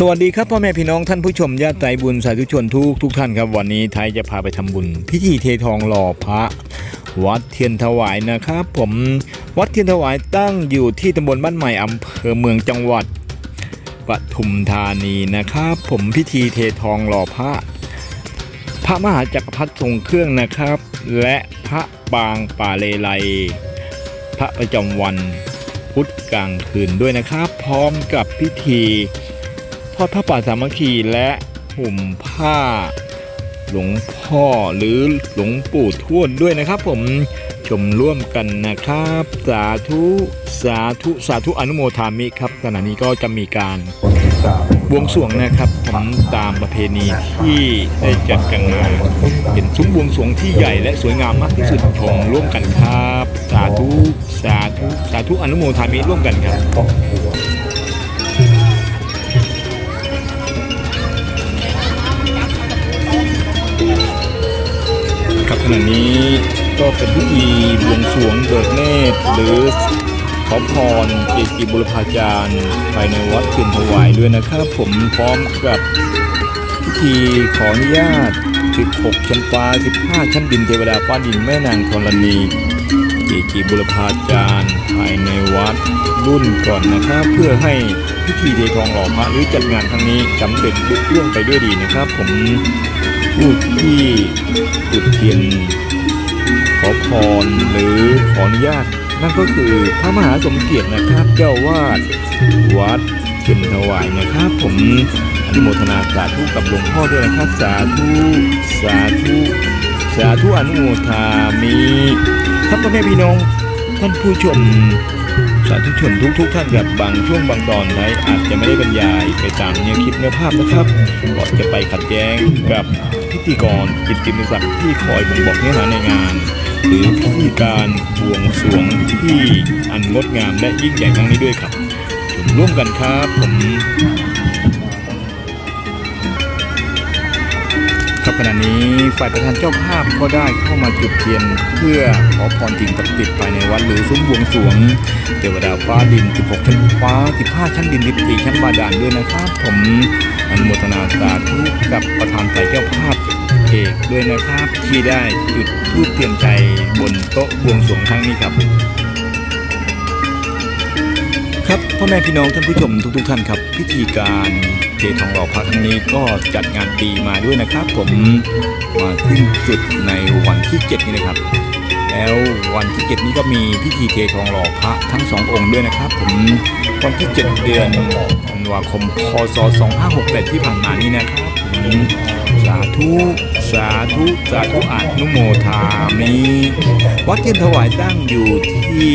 สวัสดีครับพ่อแม่พี่น้องท่านผู้ชมญาติใจบุญสาธุชนทุกทุกท่านครับ วันนี้ไทยจะพาไปทำบุญ พิธีเททองหล่อพระ วัดเทียนถวายนะครับ ผมวัดเทียนถวายตั้งอยู่ที่ตำบลบ้านใหม่อำเภอเมืองจังหวัดปทุมธานีนะครับ ผมพิธีเททองหล่อพระ พระมหาจักรพรรดิทรงเครื่องนะครับ และพระปางป่าเลไลพระประจำวันพุธกลางคืนด้วยนะครับ พร้อมกับพิธี ทอดผ้าป่าสามัคคีและห่มผ้า หลวงพ่อหรือหลวงปู่ทวดด้วยนะครับผมชมร่วมกันนะครับ สาธุสาธุสาธุอนุโมทามิครับขณะนี้ก็จะมีการบวงสรวงนะครับผมตามประเพณีที่ได้จัดกันมาเป็นซุ้มบวงสรวงที่ใหญ่และสวยงามมากที่สุดชมร่วมกันครับ สาธุสาธุสาธุอนุโมทามิร่วมกันครับ ครับขณะนี้ก็เป็นพิธีบวงสรวงเบิกเนตรหรือขอพรเกจิบุรพาจารย์ภายในวัดเทียนถวายด้วยนะครับ ผมพร้อมกับพิธีขออนุญาต 16 ชั้นฟ้า 15 ชั้นดินเทวดาฟ้าดินแม่นางธรณีเกจิบุรพาจารย์ภายในวัดรุ่นก่อนนะครับ เพื่อให้พิธีเททองหล่อพระหรือจัดงานครั้งนี้สำเร็จลุล่วงไปด้วยดีนะครับ ผม ผู้ที่จุดเทียนขอพรหรือขออนุญาต นั่นก็คือพระมหาสมเกียรตินะครับ เจ้าวาดวัดเทียนถวายนะครับ ผมอนุโมทนาสาธุกับหลวงพ่อด้วยนะครับ สาธุสาธุสาธุอนุโมทามีครับพ่อแม่พี่น้องท่านผู้ชมสาธุชนทุกทุกๆท่านกับบางช่วงบางตอนไทยอาจจะไม่ได้บรรยายไปตามแนวคิดแนวภาพนะครับก่อนจะไปขัดแย้งกับ พิธีกรกิตติมศักดิ์ที่คอยบ่งบอกเนื้อหาในงาน หรือพิธีการบวงสรวงที่อันงดงามและยิ่งใหญ่ครั้งนี้ด้วยครับร่วมกันครับผม ขณะนี้ฝ่ายประธานเจ้าภาพก็ได้เข้ามาจุดเทียนเพื่อขอพรสิ่งศักดิ์สิทธิ์ภายในวัดหรือซุ้มบวงสรวงเทวดาฟ้าดิน 16 ชั้นฟ้า 15 ชั้นดิน 14 ชั้นบาดาลด้วยนะครับ ผมอนุโมทนาสาธุกับประธานฝ่ายเจ้าภาพเอกด้วยนะครับ ที่ได้จุดทูปเทียนใจบนโต๊ะบวงสรวงครั้งนี้ครับ ครับพ่อแม่พี่น้องท่านผู้ชมทุกๆท่านครับ พิธีการเททองหล่อพระครั้งนี้ก็จัดงานปีมาด้วยนะครับ ผมมาขึ้นจุดในวันที่ 7 นี้นะครับ แล้ววันที่ 7 นี้ก็มีพิธีเททองหล่อพระทั้งสององค์ด้วยนะครับ ผมวันที่ 7 เดือนธันวาคมพศ2568ที่ผ่านมานี้นะครับผมสาธุสาธุสาธุอนุโมทามิวัดเทียนถวายตั้งอยู่ที่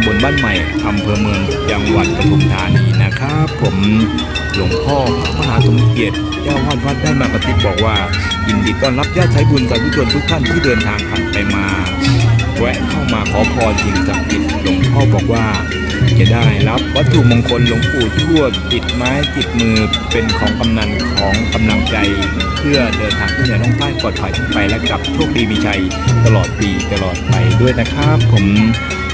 ำบลบ้านใหม่อำเภอเมืองจังหวัดปทุมธานีนะครับ ผมหลวงพ่อพระมหาสมเกียรติเจ้าวาดวัดได้มากระติบบอกว่ายินดีต้อนรับญาติใช้บุญสาธุชนทุกท่านที่เดินทางผ่านไปมาแวะเข้ามาขอพรสิ่งศักดิ์สิทธิ์หลวงพ่อบอกว่า จะได้รับวัตถุมงคลหลวงปู่ทวดติดไม้ติดมือเป็นของกำนันของกำลังใจ เพื่อเดินทางขึ้นเหนือล่องใต้ปลอดภัยไปและกลับโชคดีมีชัยตลอดปีตลอดไปด้วยนะครับ ผม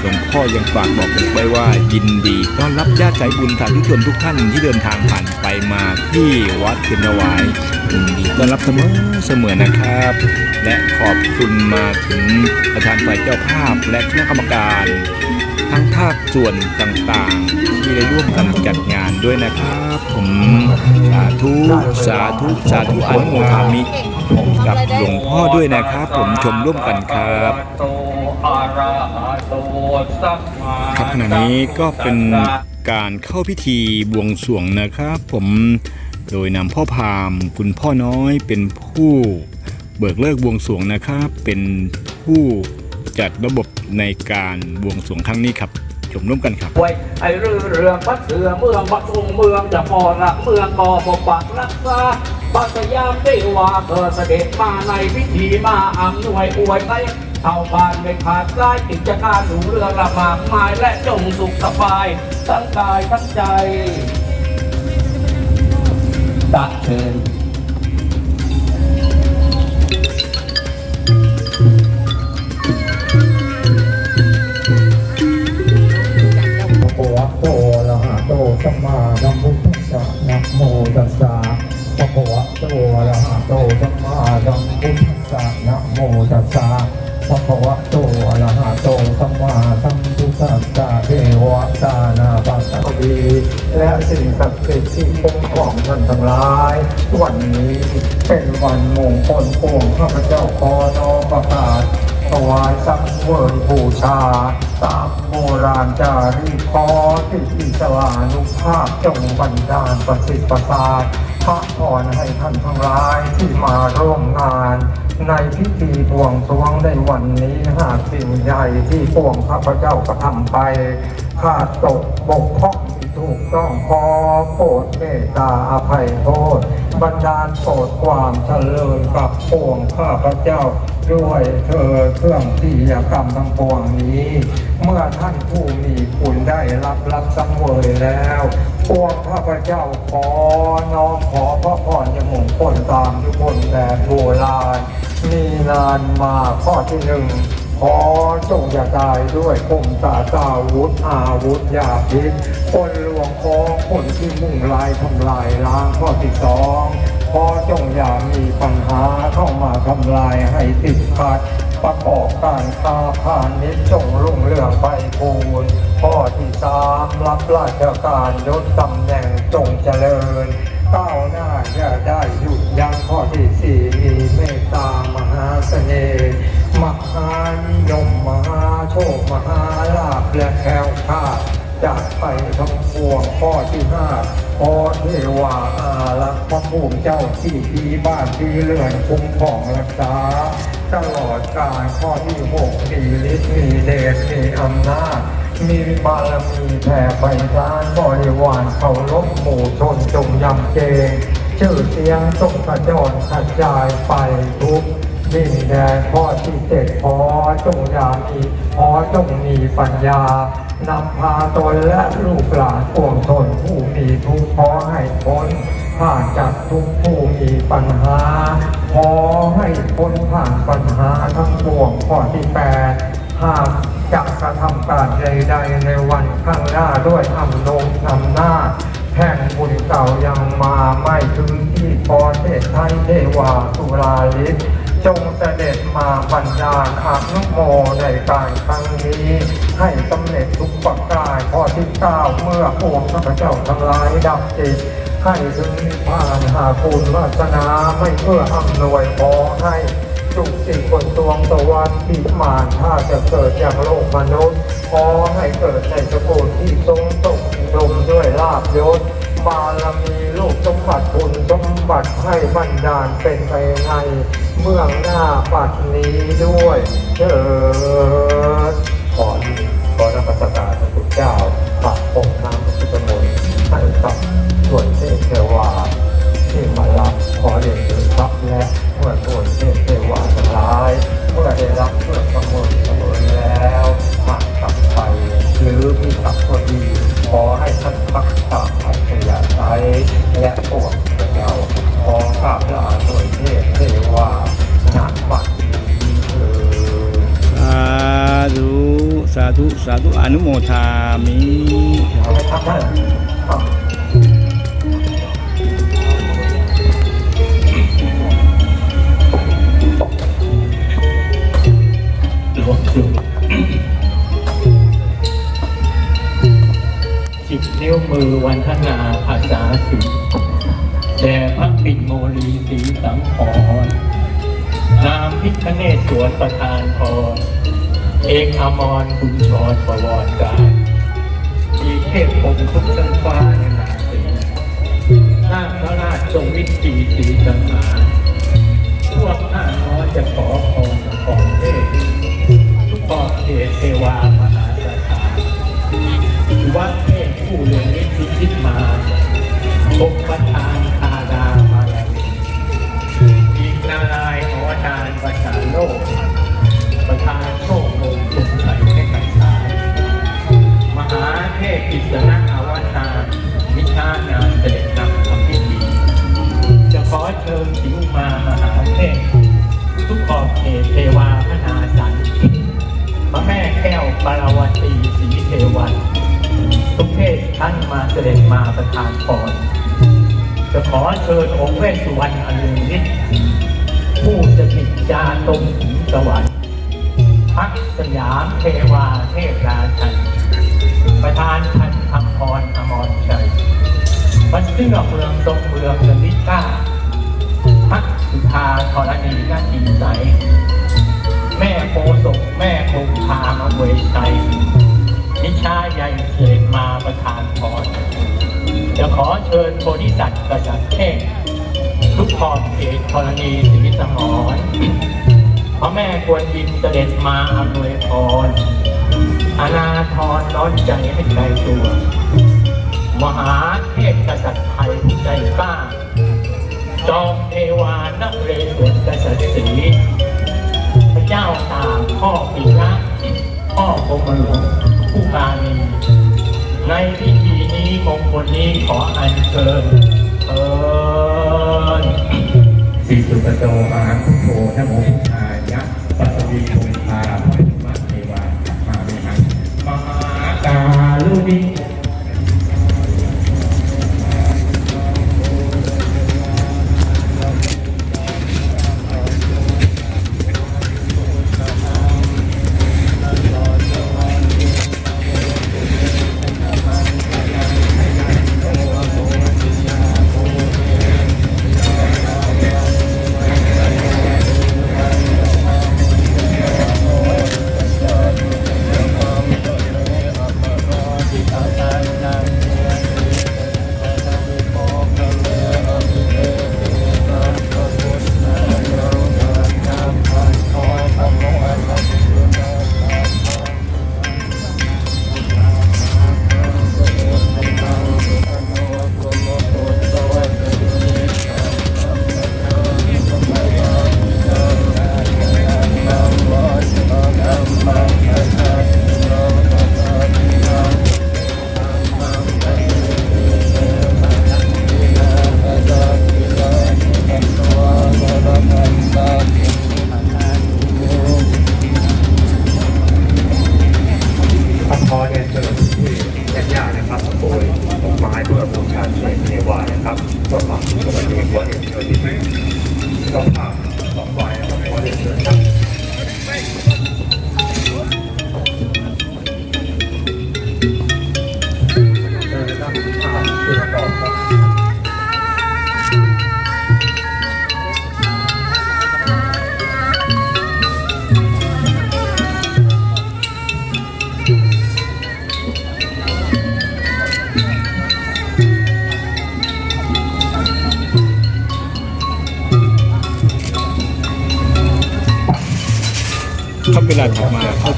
ลวงพ่อยังฝากบอกผมไว้ว่ายินดีต้อนรับญาติสายบุญสาธุชนทุกท่านที่เดินทางผ่านไปมาที่วัดเคนวายยินดีต้อนรับเสมอเสมอนะครับ และขอบคุณมาถึงประธานฝ่ายเจ้าภาพและคณะกรรมการทั้งภาคส่วนต่างๆ ที่ได้ร่วมกันจัดงานด้วยนะครับ ผมสาธุสาธุสาธุอนุโมทามิกับหลวงพ่อด้วยนะครับ ผมชมร่วมกันครับ ครับขณะนี้ก็เป็นการเข้าพิธีบวงสรวงนะครับ ผมโดยนำพ่อพามคุณพ่อน้อยเป็นผู้เบิกเลิกบวงสรวงนะครับ เป็นผู้จัดระบบในการบวงสรวงครั้งนี้ครับชมร่วมกันครับไอ้เรือเรือพัดเสือเมืองบัดทุงเมืองจะพอละเมืองกอปกปักรักษาปัตยามได้ว่าเกิดเสด็จมาในพิธีมาอำนวยอวยไต้ เท่าบ้านไม่ขาดสายกิจการหนูเรื่องละมากมายและจงสุขสบายทั้งกายทั้งใจตักเชิญโออะโอละหะโตสมมาสัมพุทธัสสโมตัสสะพระโออะะหะโตสัมมาสัมพุทธัสสะนะโมตัสสะ พระภวะโตอะระหะโตสัมมาสัมพุทธัสสะเทวตานาปัสสะดีและสิ่งศักดิ์สิทธิ์ที่เป็นของท่านทั้งหลาย วันนี้เป็นวันมงคลโปงข้าพเจ้าขอน้อมประกาศ วายสังเวยบูชาตามโบราณจารีขอที่อิสลานุภาพจงบันดาลประสิทธิ์ประสาทพระพรให้ท่านทั้งหลายที่มาร่วมงาน ในพิธีบวงสรวงในวันนี้หากสิ่งใหญ่ที่ปวงข้าพเจ้ากระทำไปขาดตกบกพร่อง ถูกต้องขอโปรดเมตตาอภัยโทษ บันดาลโปรดความเจริญกับปวงข้าพเจ้าด้วยเธอเครื่องที่ยกรรมทั้งปวงนี้ เมื่อท่านผู้มีคุณได้รับรับสังเวยแล้วปวงข้าพเจ้าขอน้อมขอพระพรยมงคลตามยุคลแบบโบราณมีนานมาข้อที่หนึ่ง ขอจงอย่าตายด้วยคมตาตาวุธอาวุธยาพิษคนลวงคองคนที่มุ่งลายทำลายล้างข้อที่สองขอจงอย่ามีปัญหาเข้ามาทำลายให้ติดขัดประกอบการค้าพาณิชย์จงรุ่งเรืองไปบูรณ์ข้อที่สามรับราชการยศตำแหน่งจงเจริญก้าวหน้าอย่าได้หยุดยั้งข้อที่สี่มีเมตตามหาเสน่ห์ ไปทั้งปวงข้อที่ห้าขอเทวาอารักษ์พระภูมิเจ้าที่ที่บ้านที่เรือนคุ้มครองรักษาตลอดการข้อที่หกมีฤทธิ์มีเดชมีอำนาจมีบารมีแผ่ไปทานบริวารเขาลบหมู่ชนจงยำเกงชื่อเสียงจงกระจรกระจายไปทุกดินแดนข้อที่เจ็ดขอจงยามีขอจงมีปัญญา นำพาตนและลูกหลานปวงชนผู้มีทุกข์ขอให้พ้นผ่านจากทุกผู้มีปัญหา ขอให้พ้นผ่านปัญหาทั้งปวงข้อที่แปดหากจะกระทำการใดๆในวันข้างหน้าด้วยอำนงนำหน้าแห่งบุญเก่ายังมาไม่ถึงที่พอเทศไทยเทวาสุราลิศ จงเสด็จมาบรรดาขังโมในการครั้งนี้ ให้สำเร็จทุกประการข้อที่เก้าเมื่อพวงข้าพเจ้าทั้งหลายดับจิตให้ถึงนิพพานหาคุณวาสนาไม่เพื่ออำนวยขอให้ ทุกสิ่งบนดวงตะวันที่มานถ้าจะเกิดจากโลกมนุษย์ขอให้เกิดในสกุลที่ทรงตกดมด้วยลาบยศบารมีลูกสมบัติคุณสมบัติให้บันดาลเป็นไปในเมืองหน้าปัดนี้ด้วยเถิดขอขอนมัสการพระพุทธเจ้าปะองค์น้ำพระพุทธมนต์ให้กับส่วนเทพเทวาที่มารับขอเรีย ได้รับเพื่อประมวลเสมอแล้วหากกลับไปหรือมีกลับ พิคเนศสวนประธานพรเอกอมรคุณชรประวรการอีเทพพงศ์ทุกสันฟ้าในนาสีนาคระราชทรงวิธีสีสังหาพวกข้าน้อยจะขอพรของเทพทุกขอบเขตเทวามหาสถานวัดเทพผู้เรืองนิสิทิมาองค์ประธาน โลกประธานโชคมงคลชัยให้ไก่สายมหาเทพอิสระอาวตารมิชางานเสด็จนำทำพิธีจะขอเชิญสิงมามหาเทพทุกขอบเขตเทวาพนาสันพระแม่แก้วปาราวตีศรีเทวัน ทุกเพศท่านมาเสด็จมาประทานพรจะขอเชิญองค์เวสสุวรรณอนุนิตผู้สถิต จาตรงถึงสวรรค์พักสยามเทวาเทพราชันประธานพันธพรอมรชัยเสื้อเมืองทรงเมืองเดลิก้าพักสุธาธรณีนาทีใสแม่โพศกแม่คงพามาเวยชัยนิชาใหญ่เสกมาประทานพรจะขอเชิญโพธิสัตว์กษัตริย์เทพ ทุกขอบเขตธรณีศรีสมรพระแม่ควรบินเสด็จมาอำนวยพรอาณาธรน้อนใจให้ไกลตัว มหาเทพกษัตริย์ไทยผู้ใจกล้า จอมเทวานักเรศวรกษัตริย์ศรีพระเจ้าตากพ่อปีนะพ่อกรมหลวงผู้การีในพิธีนี้มงคลนี้ขออัญเชิญเอิญ สุปโตอาคุทโธนโมพุทธายะปัสวีคง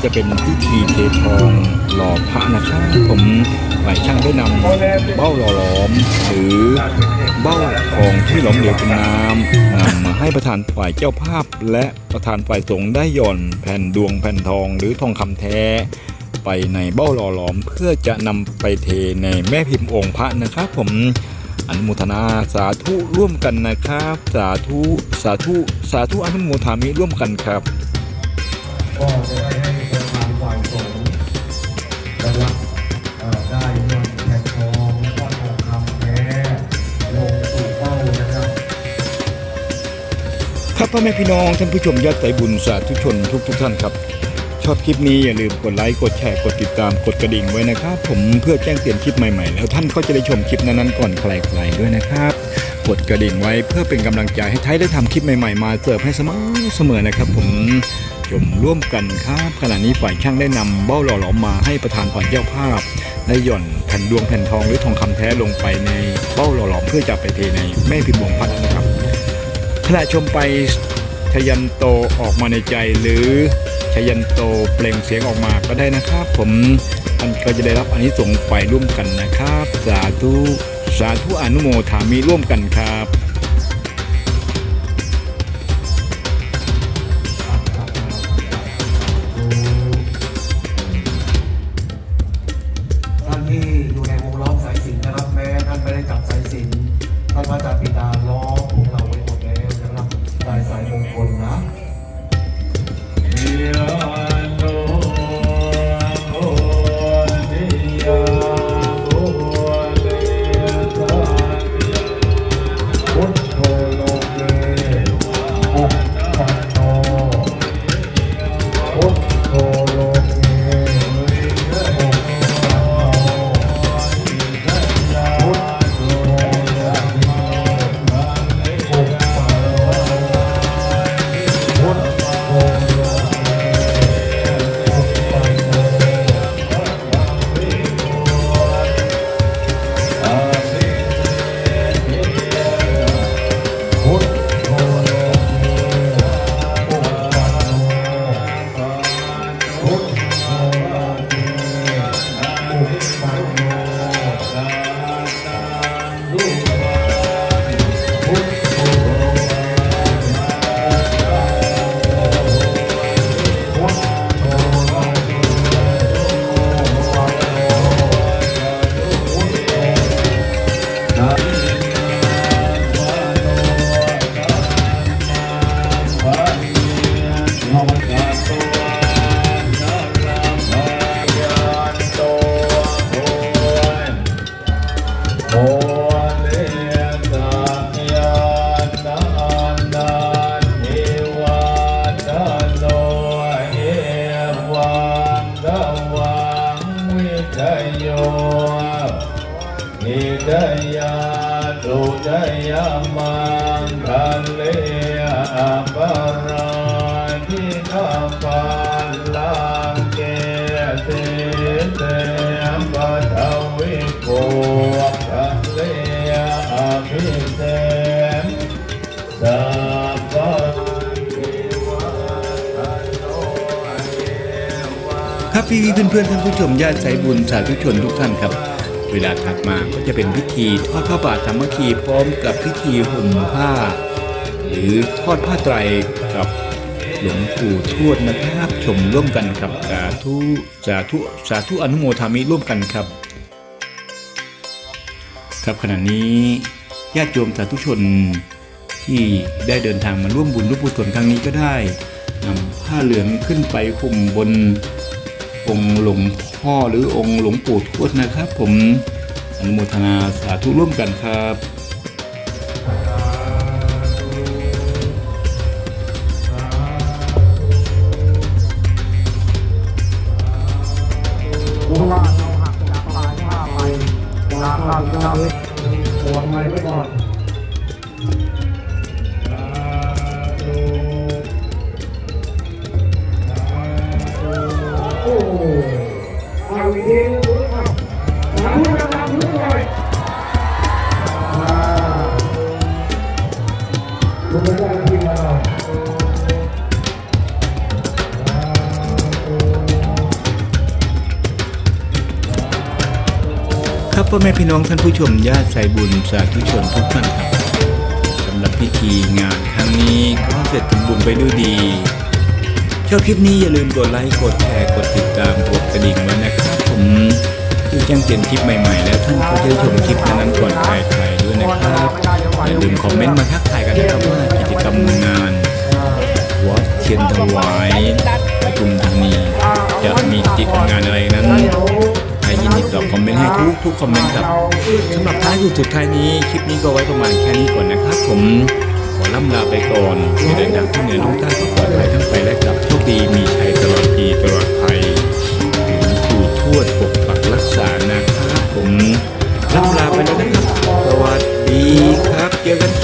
จะเป็นพิธีเททองหล่อพระนะครับผมหลายช่างได้นำเบ้าหล่อหลอม หรือเบ้าทองที่หลอมเหลวเป็นน้ำนำมาให้ประธานฝ่ายเจ้าภาพ และประธานฝ่ายสงฆ์ได้หย่อนแผ่นดวงแผ่นทองหรือทองคำแท้ไปในเบ้าหล่อหลอมเพื่อจะนำไปเทในแม่พิมพ์องค์พระนะครับผมอนุโมทนาสาธุร่วมกันนะครับ สาธุ สาธุ สาธุอนุโมทามิร่วมกันครับ นะครับเอ่อได้เงินแผ่นทองแล้วก็ทองคำแท้ลงสู่เป้านะครับครับพ่อแม่พี่น้องท่านผู้ชมยอดใจบุญสาธุชนทุกทุกๆท่านครับ ชอบคลิปนี้อย่าลืมกดไลค์กดแชร์กดติดตามกดกระดิ่งไว้นะครับ ผมเพื่อแจ้งเตือนคลิปใหม่ๆ แล้วท่านก็จะได้ชมคลิปนั้นๆก่อนใครๆด้วยนะครับกดกระดิ่งไว้เพื่อเป็นกำลังใจให้ไทยได้ทำคลิปใหม่ๆ มาเสิร์ฟให้เสมอเสมอนะครับผม ชมร่วมกันครับขณะนี้ฝ่ายช่างได้นำเบ้าหล่อหลอมมาให้ประธานฝ่ายเจ้าภาพได้หย่อนแผ่นดวงแผ่นทองหรือทองคำแท้ลงไปในเบ้าหล่อหลอมเพื่อจะไปเทในแม่พิมพ์วงพัดนะครับขณะชมไปชยันโตออกมาในใจหรือชยันโตเปล่งเสียงออกมาก็ได้นะครับ ผมท่านก็จะได้รับอันนี้ส่งไปร่วมกันนะครับ สาธุสาธุอนุโมทามิร่วมกันครับ Ooh. พี่เพื่อนๆท่านผู้ชมญาติสายบุญสาธุชนทุกท่านครับ เวลาถัดมาก็จะเป็นพิธีทอดผ้าป่าสามัคคีพร้อมกับพิธีห่มผ้า หรือทอดผ้าไตรกับหลวงปู่ทวดนะครับชมร่วมกันครับสาธุสาธุสาธุอนุโมทามิร่วมกันครับ ครับขณะนี้ญาติโยมสาธุชนที่ได้เดินทางมาร่วมบุญร่วมกุศลครั้งนี้ก็ได้นำผ้าเหลืองขึ้นไปห่มบน องค์หลวงพ่อหรือองค์หลวงปู่ทวดนะครับ ผมอนุโมทนาสาธุร่วมกันครับ ครับพ่อแม่พี่น้องท่านผู้ชมญาติสายบุญสาธุชนทุกท่านครับสำหรับพิธีงานครั้งนี้ก็เสร็จสมบูรณ์ไปด้วยดีชอบคลิปนี้อย่าลืมกดไลค์กดแชร์กดติดตามกดกระดิ่งไว้นะครับผมเพื่อแจ้งเตือนคลิปใหม่ๆ แล้วท่านก็จะชมคลิปนั้นก่อนใครๆด้วยนะครับอย่าลืมคอมเมนต์มาทักทายกันนะครับว่ากิจกรรมงานวัดเทียนถวายปทุมธานีจะมีกิจงานอะไรนั้น ท้ายินดีตอบคอมเมนต์ให้ทุกทุกคอมเมนต์ครับสำหรับท้ายสุดสุดท้ายนี้คลิปนี้ก็ไว้ประมาณแค่นี้ก่อนนะครับ ผมขอล่ำลาไปก่อนมีแรงดังที่เหนือน้องต้านปลอดภัยทั้งไปและกลับโชคดีมีชัยตลอดปีตลอดภัยหลวงปู่ทวดปกปักรักษานะครับผมล่ำลาไปแล้วนะครับสวัสดีครับเจอกัน